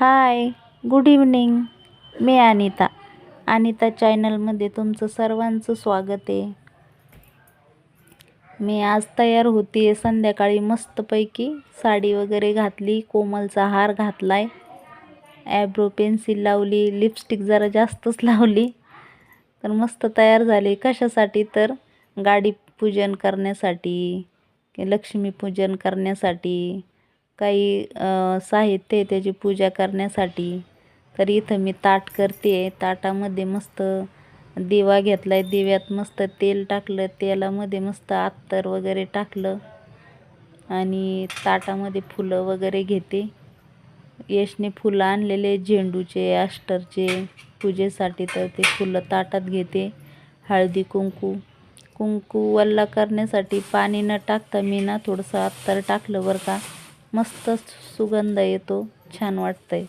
Hi good evening. मी अनिता. अनिता चॅनलमध्ये तुमचं सर्वांचं स्वागत आहे. मी आज तयार होती आहे संध्याकाळी मस्तपैकी साडी वगैरे घातली कोमलचा हार घातला आहे ॲब्रो पेन्सिल लावली लिपस्टिक जरा जास्तच लावली. तर मस्त तयार झाली. कशासाठी तर? गाडी पूजन करण्यासाठी लक्ष्मीपूजन करण्यासाठी. काही साहित्य आहे त्याची पूजा करण्यासाठी. तर इथं मी ताट करते. ताटामध्ये मस्त दिवा घेतला आहे दिव्यात मस्त तेल टाकलं. तेलामध्ये मस्त अत्तर वगैरे टाकलं. आणि ताटामध्ये फुलं वगैरे घेते. यशने फुलं आणलेले झेंडूचे अष्टरचे पूजेसाठी. तर ते फुलं ताटात घेते. हळदी कुंकू. कुंकू वल्ला करण्यासाठी पाणी न टाकता मी ना थोडंसं अत्तर टाकलं बरं का. मस्त सुगंध येतो छान वाटतं आहे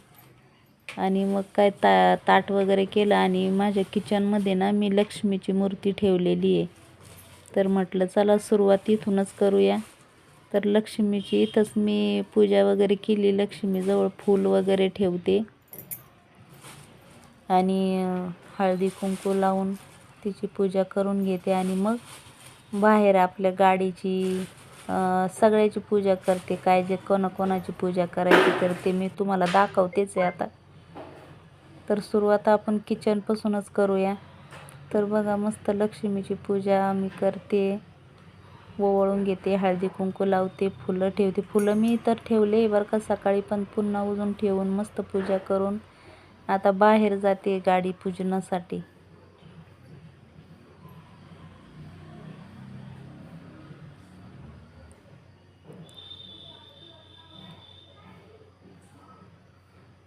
आणि मग काय ता ताट वगैरे केलं आणि माझ्या किचनमध्ये ना मी लक्ष्मीची मूर्ती ठेवलेली आहे. तर म्हटलं चला सुरुवात इथूनच करूया. तर लक्ष्मीची इथंच मी पूजा वगैरे केली. लक्ष्मीजवळ फूल वगैरे ठेवते. आणि हळदी कुंकू लावून तिची पूजा करून घेते. आणि मग बाहेर आपल्या गाडीची सगळ्याची पूजा करते काय जे कोणाकोणाची पूजा करायची तर ते मी तुम्हाला दाखवतेच आहे आता. तर सुरुवात आपण किचनपासूनच करूया. तर बघा मस्त लक्ष्मीची पूजा मी करते. ओवळून घेते हळदी कुंकू लावते फुलं ठेवते. फुलं मी तर ठेवले बरं का सकाळी पण पुन्हा उजून ठेवून मस्त पूजा करून. आता बाहेर जाते गाडी पूजनासाठी.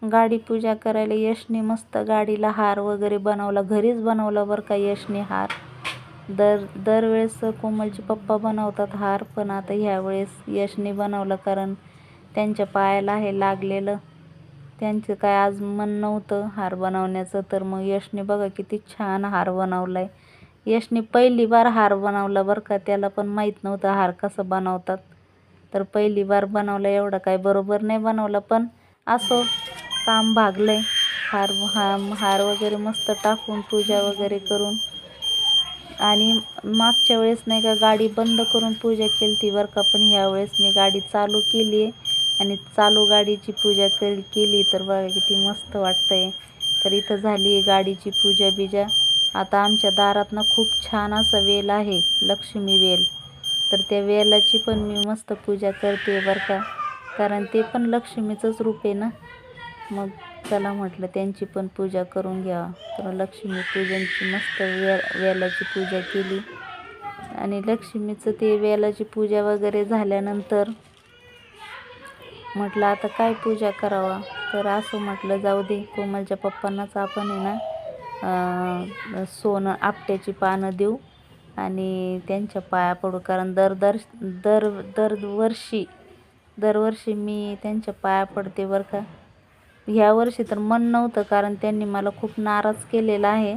गाडी पूजा करायला यशने मस्त गाडीला हार वगैरे बनवला. घरीच बनवला बरं का यशने हार. दर दरवेळेस कोमलचे पप्पा बनवतात हार पण आता ह्यावेळेस यशने बनवलं कारण त्यांच्या पायाला हे लागलेलं. त्यांचं काय आज मन नव्हतं हार बनवण्याचं तर मग यशने बघा किती छान हार बनवला आहे यशने पहिली बार हार बनवला बरं का त्याला पण माहीत नव्हतं हार कसं बनवतात. तर पहिली बार बनवला एवढं काय बरोबर नाही बनवलं पण असो काम भागलं हार हा हार वगैरे मस्त टाकून पूजा वगैरे करून. आणि मागच्या वेळेस नाही का गाडी बंद करून पूजा केली ती बरं का पण ह्यावेळेस मी गाडी चालू केली आहे. आणि चालू गाडीची पूजा कर केली तर बघा किती मस्त वाटतं आहे तर इथं झाली आहे गाडीची पूजा बिजा. आता आमच्या दारातनं खूप छान असा वेल आहे लक्ष्मी वेल. तर त्या वेलाची पण मी मस्त पूजा करते बरं का. कारण ते पण लक्ष्मीचंच रूप आहे ना. मग चला म्हटलं त्यांची पण पूजा करून घ्या. तर लक्ष्मी पूजनची मस्त वे वेलाची पूजा केली. आणि लक्ष्मीचं ते वेलाची पूजा वगैरे झाल्यानंतर म्हटलं आता काय पूजा करावा? तर असं म्हटलं जाऊ दे कोमलच्या पप्पांनाच आपण आहे ना सोनं आपट्याची पानं देऊ आणि त्यांच्या पाया पडू. कारण दर दर दर दरवर्षी दरवर्षी मी त्यांच्या पाया पडते बरं का. ह्या वर्षी तर मन नव्हतं कारण त्यांनी मला खूप नाराज केलेला आहे.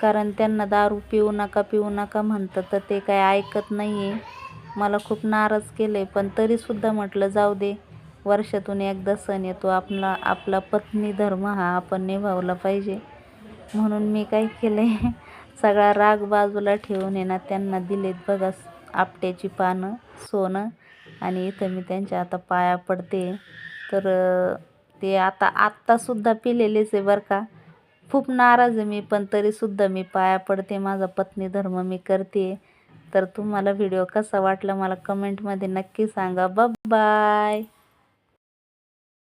कारण त्यांना दारू पिऊ नका पिऊ नका म्हणतात तर ते काय ऐकत नाही आहे मला खूप नाराज केलं आहे पण तरीसुद्धा म्हटलं जाऊ दे वर्षातून एकदा सण येतो. आपला आपला पत्नी धर्म हा आपण निभावला पाहिजे. म्हणून मी काय केलं आहे सगळा राग बाजूला ठेवून येणार त्यांना दिलेत बघा आपट्याची पानं सोनं. आणि इथं मी त्यांच्या आता पाया पडते. तर ते आता आत्तासुद्धा पिलेलेच आहे बरं का. खूप नाराज आहे मी पण तरीसुद्धा मी पाया पडते माझा पत्नी धर्म मी करते. तर तुम्हाला व्हिडिओ कसा वाटला मला कमेंटमध्ये नक्की सांगा. बाय